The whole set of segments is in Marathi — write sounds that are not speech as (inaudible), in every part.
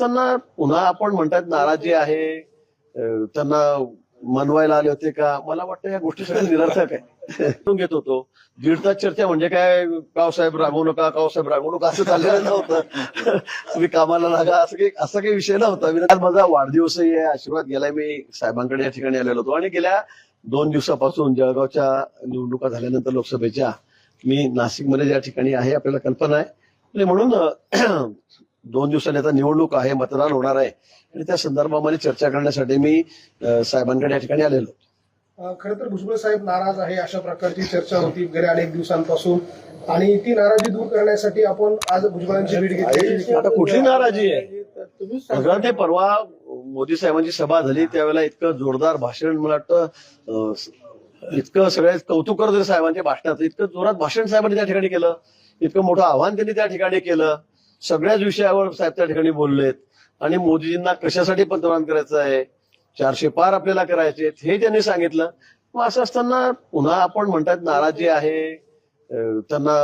असताना पुन्हा आपण म्हणतात नाराजी आहे त्यांना मनवायला आले होते का? मला वाटतं या गोष्टी सगळ्या निरर्थक आहे घेत होतो. दीड तास चर्चा म्हणजे काय? कावसाहेब रागवू नका कावसाहेब रागवू नका असं चाललेलं नव्हतं. तुम्ही कामाला लागा असं काही असा काही विषय नव्हता. मी- माझा वाढदिवसही आहे आशीर्वाद गेलाय. मी साहेबांकडे या ठिकाणी आलेलो होतो. आणि गेल्या दोन दिवसापासून जळगावच्या निवडणुका झाल्यानंतर लोकसभेच्या मी नाशिकमध्ये ज्या ठिकाणी आहे आपल्याला कल्पना आहे. म्हणून दोन दिवसांनी आता निवडणूक आहे मतदान होणार आहे. आणि त्या संदर्भामध्ये चर्चा करण्यासाठी मी साहेबांकडे या ठिकाणी आलेलो. खरं तर भुजबळ साहेब नाराज आहे अशा प्रकारची चर्चा होती गेल्या अनेक दिवसांपासून. आणि ती नाराजी दूर करण्यासाठी आपण आज भुजबळांची भेट घेतली. आता कुठली नाराजी आहे? सगळं ते परवा मोदी साहेबांची सभा झाली त्यावेळेला इतकं जोरदार भाषण मला वाटतं इतकं सगळे कौतुक करत साहेबांच्या भाषणाचं इतकं जोरात भाषण साहेबांनी त्या ठिकाणी केलं इतकं मोठं आव्हान त्यांनी त्या ठिकाणी केलं. सगळ्याच विषयावर साहेब त्या ठिकाणी बोललेत. आणि मोदीजींना कशासाठी पंतप्रधान करायचं आहे? चारशे पार आपल्याला करायचे हे त्यांनी सांगितलं. मग असं असताना पुन्हा आपण म्हणतात नाराजी आहे. त्यांना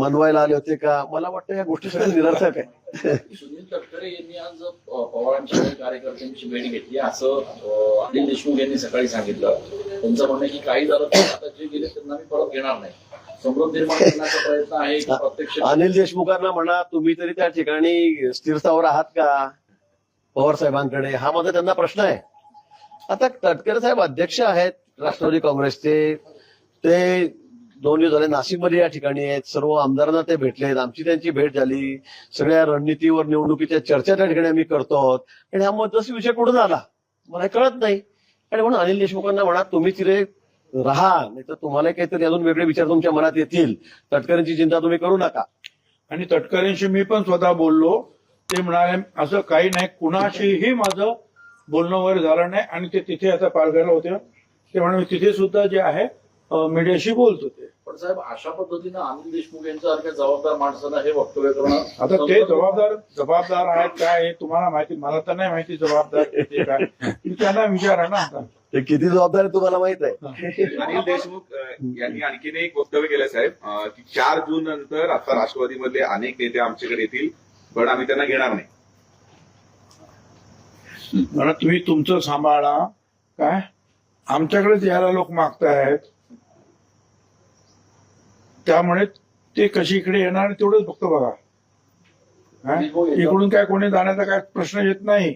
मनवायला आले होते का? मला वाटतं या गोष्टी सगळ्या निरर्थक आहे सुनील तटकरे यांनी आज पवारांच्या कार्यकर्त्यांची भेट घेतली. असं अनिल देशमुख यांनी सकाळी सांगितलं. त्यांचं म्हणणं की काही झालं तर आता जे गेले त्यांना मी परत घेणार नाही. प्रयत्न आहे (laughs) अनिल देशमुखांना म्हणा तुम्ही तरी त्या ठिकाणी स्थिरस्थावर आहात का? पवार साहेबांकडे. हा माझा त्यांना प्रश्न आहे. आता तटकरे साहेब अध्यक्ष आहेत राष्ट्रवादी काँग्रेसचे. ते दोन दिवस झाले नाशिकमध्ये या ठिकाणी आहेत. सर्व आमदारांना ते भेटले आहेत. आमची त्यांची भेट झाली. सगळ्या रणनीतीवर निवडणुकीच्या चर्चा त्या ठिकाणी आम्ही करतो आहोत. आणि हा महत्त्वाचा विषय कुठून आला? मला हे कळत नाही. आणि म्हणून अनिल देशमुखांना म्हणा तुम्ही तिथे राहा नाही तर तुम्हाला काहीतरी अजून वेगळे विचार तुमच्या मनात येतील. तटकऱ्यांची चिंता तुम्ही करू नका. आणि तटकरेंशी मी पण स्वतः बोललो. ते म्हणाले असं काही नाही कुणाशीही माझं बोलणं वगैरे झालं नाही. आणि ते तिथे आता पालघरला होते. ते म्हणाले तिथे सुद्धा जे आहे मीडियाशी बोलत होते. पण साहेब अशा पद्धतीनं अनिल देशमुख यांच्यासारख्या जबाबदार माणसानं हे वक्तव्य करणं आता ते जबाबदार जबाबदार आहेत काय हे तुम्हाला माहिती मला तर नाही माहिती जबाबदार त्यांना विचारा ना आता. ते किती जबाबदार आहे तुम्हाला माहीत आहे? अनिल देशमुख यांनी आणखीन एक वक्तव्य केलं साहेब की चार जून नंतर आता राष्ट्रवादीमधले अनेक नेते आमच्याकडे येतील पण आम्ही त्यांना घेणार नाही. म्हणा तुम्ही तुमचं सांभाळा. काय? आमच्याकडेच यायला लोक मागतायत. त्यामुळे ते कशी इकडे येणार तेवढंच फक्त बघा. काय? इकडून काय कोणी जाण्याचा काय प्रश्न येत नाही.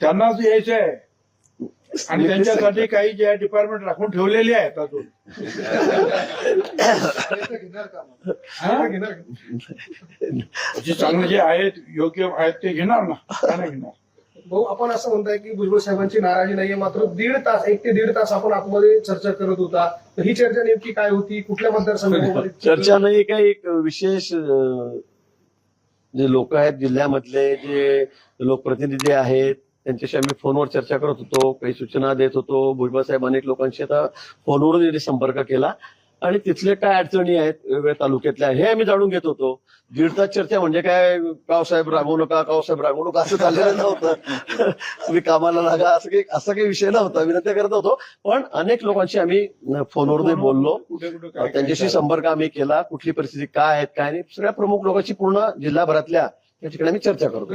त्यांनाच यायचं आहे. आणि त्यांच्यासाठी काही जे डिपार्टमेंट राखून ठेवलेले आहेत अजून? हा? जे चांगले जे आहेत योग्य आहेत ते घेणार ना. का नाही घेणार. भाऊ आपण असं म्हणताय की भुजबळ साहेबांची नाराजी नाहीये. मात्र दीड तास एक ते दीड तास आपण आतमध्ये चर्चा करत होता. तर ही चर्चा नेमकी काय होती? कुठल्या मतदारसंघामध्ये चर्चा नाही काही एक विशेष अं, जे लोक आहेत जिल्ह्यामधले जे लोकप्रतिनिधी आहेत त्यांच्याशी आम्ही फोनवर चर्चा करत होतो काही सूचना देत होतो. भुजबळ साहेब अनेक लोकांशी आता फोनवरून त्यांनी संपर्क केला. आणि तिथले काय अडचणी आहेत वेगवेगळ्या तालुक्यातल्या हे आम्ही जाणून घेत होतो. दीड तास चर्चा म्हणजे काय कावसाहेब रागवू नका कावसाहेब रागवू नका असं चाललेलं नव्हतं. तुम्ही कामाला लागा असं काही असा काही विषय नव्हता विनंती करत होतो. पण अनेक लोकांशी आम्ही फोनवरून बोललो. त्यांच्याशी संपर्क आम्ही केला कुठली परिस्थिती काय आहेत काय नाही सगळ्या प्रमुख लोकांची पूर्ण जिल्हाभरातल्या या ठिकाणी आम्ही चर्चा करतो.